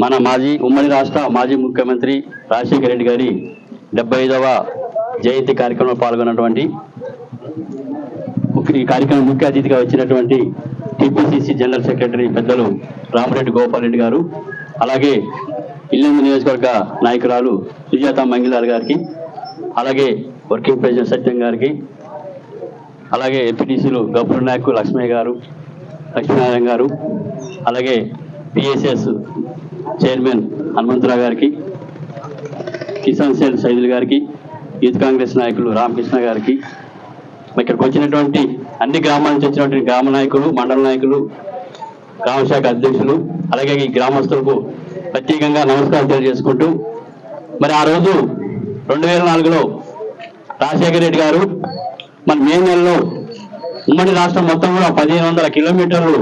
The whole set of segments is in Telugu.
మన మాజీ ఉమ్మడి రాష్ట్ర మాజీ ముఖ్యమంత్రి రాజశేఖర రెడ్డి గారి డెబ్బై ఐదవ జయంతి కార్యక్రమంలో పాల్గొన్నటువంటి ముఖ్య- ఈ కార్యక్రమం ముఖ్య అతిథిగా వచ్చినటువంటి టిపిసిసి జనరల్ సెక్రటరీ పెద్దలు రామరెడ్డి గోపాల్ రెడ్డి గారు అలాగే ఇల్లందు నియోజకవర్గ నాయకురాలు సుజాత మంగిలాల్ గారికి అలాగే వర్కింగ్ ప్రెసిడెంట్ సత్యం గారికి అలాగే ఎంపీటీసీలు గబ్బర్ నాయకు లక్ష్మయ్య గారు లక్ష్మీనారాయణ గారు అలాగే పిఎస్ఎస్ చైర్మన్ హనుమంతరావు గారికి కిసాన్ సెల్ సైదుల్ గారికి యూత్ కాంగ్రెస్ నాయకులు రామకృష్ణ గారికి ఇక్కడికి వచ్చినటువంటి అన్ని గ్రామాల నుంచి వచ్చినటువంటి గ్రామ నాయకులు మండల నాయకులు గ్రామ శాఖ అధ్యక్షులు అలాగే ఈ గ్రామస్తులకు ప్రత్యేకంగా నమస్కారం తెలియజేసుకుంటూ మరి ఆ రోజు రెండు వేల నాలుగులో రాజశేఖర రెడ్డి గారు మన మే నెలలో ఉమ్మడి రాష్ట్రం మొత్తం కూడా పదిహేను వందల కిలోమీటర్లు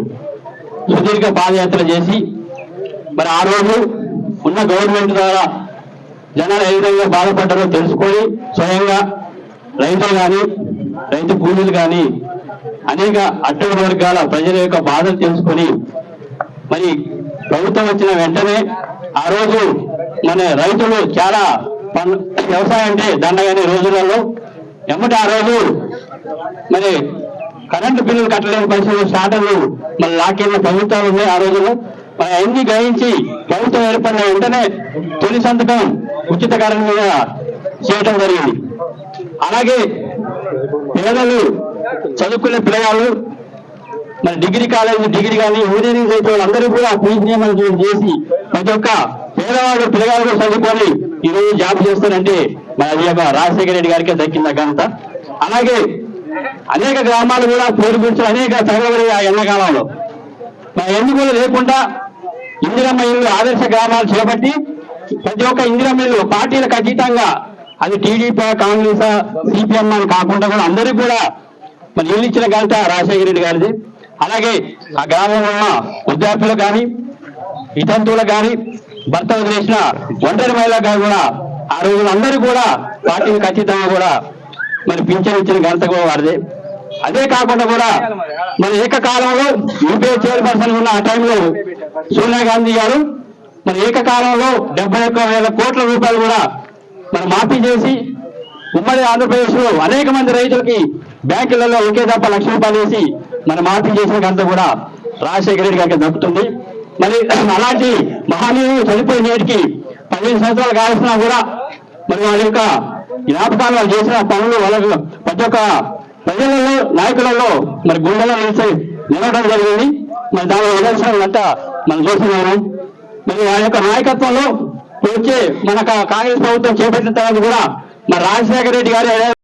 సుదీర్ఘ పాదయాత్ర చేసి మరి ఆ రోజు ఉన్న గవర్నమెంట్ ద్వారా జనాలు ఏ విధంగా బాధపడ్డారో తెలుసుకొని స్వయంగా రైతులు కానీ రైతు కూలీలు కానీ అనేక అట్టడుగు వర్గాల ప్రజల యొక్క బాధలు తెలుసుకొని మరి ప్రభుత్వం వచ్చిన వెంటనే ఆ రోజు మన రైతులు చాలా వ్యవసాయం అంటే దండగానే రోజులలో ఎమ్మటి ఆ రోజు మరి కరెంటు బిల్లులు కట్టలేని పరిస్థితులు స్టార్టర్లు మరి లాకేళ్ళ ప్రభుత్వాలు ఉన్నాయి ఆ రోజులో అన్ని గ్రహించి ప్రభుత్వం ఏర్పడిన వెంటనే తొలి సంతకం ఉచిత కరెంట్ మీద చేయటం జరిగింది. అలాగే పేదలు చదువుకునే పిల్లగాళ్ళు మన డిగ్రీ కాలేజ్ డిగ్రీ కానీ ఇంజనీరింగ్ అయిపోయిన అందరూ కూడా ఫీజు నియమనం చేసి ప్రతి ఒక్క పేదవాళ్ళు పిల్లగాళ్ళు కూడా చదువుకొని ఈ రోజు జాబ్ చేస్తారంటే మన అది రాజశేఖర రెడ్డి గారికే దక్కింది ఘనత. అలాగే అనేక గ్రామాలు కూడా పేరు గురించి అనేక తగలబడి ఆ ఎండాకాలంలో. ఎన్ని కూడా లేకుండా ఇందిరమ్మ ఇల్లు ఆదర్శ గ్రామాలు చేపట్టి ప్రతి ఒక్క ఇందిరమ్మ ఇల్లు పార్టీలకు అతీతంగా అది టీడీపీ కాంగ్రెస్ సిపిఎం అని కాకుండా కూడా అందరికీ కూడా మరి ఇల్లు ఇచ్చిన ఘనత రాజశేఖర రెడ్డి గారిది. అలాగే ఆ గ్రామంలో ఉన్న విద్యార్థులు కానీ ఇతంతువులకు కానీ భర్త వదిలేసిన ఒంటరి మహిళలకు కానీ కూడా ఆ రోజులు అందరూ కూడా పార్టీలకు అతీతంగా కూడా మరి పింఛన్ ఇచ్చిన ఘనత కూడా వాడిదే అదే కాకుండా కూడా మన ఏకకాలంలో యూపీఏ చైర్పర్సన్ ఉన్న ఆ టైంలో సోనియా గాంధీ గారు మన ఏకకాలంలో డెబ్బై ఒక్క వేల కోట్ల రూపాయలు కూడా మనం మాఫీ చేసి ఉమ్మడి ఆంధ్రప్రదేశ్లో అనేక మంది రైతులకి బ్యాంకులలో ఒకే తప్ప లక్ష రూపాయలు వేసి మనం మాఫీ చేసిన ఘనత కూడా రాజశేఖర రెడ్డి గారికి దక్కుతుంది. మరి అలాంటి మహనీయులు చనిపోయిన నేటికి పదిహేను సంవత్సరాలు కావాల్సినా కూడా మరి వాళ్ళ యొక్క జ్ఞాపకాలు వాళ్ళు చేసిన పనులు వాళ్ళకు ప్రతి ఒక్క ప్రజలలో నాయకులలో మరి గుండెలో నిలిచి నిలవడం జరిగింది. మరి దాని నిదర్శనం అంతా మనం చూస్తున్నాము. మరి ఆ యొక్క నాయకత్వంలో వచ్చి మన కాంగ్రెస్ ప్రభుత్వం చేపట్టిన తర్వాత కూడా మరి రాజశేఖర రెడ్డి గారు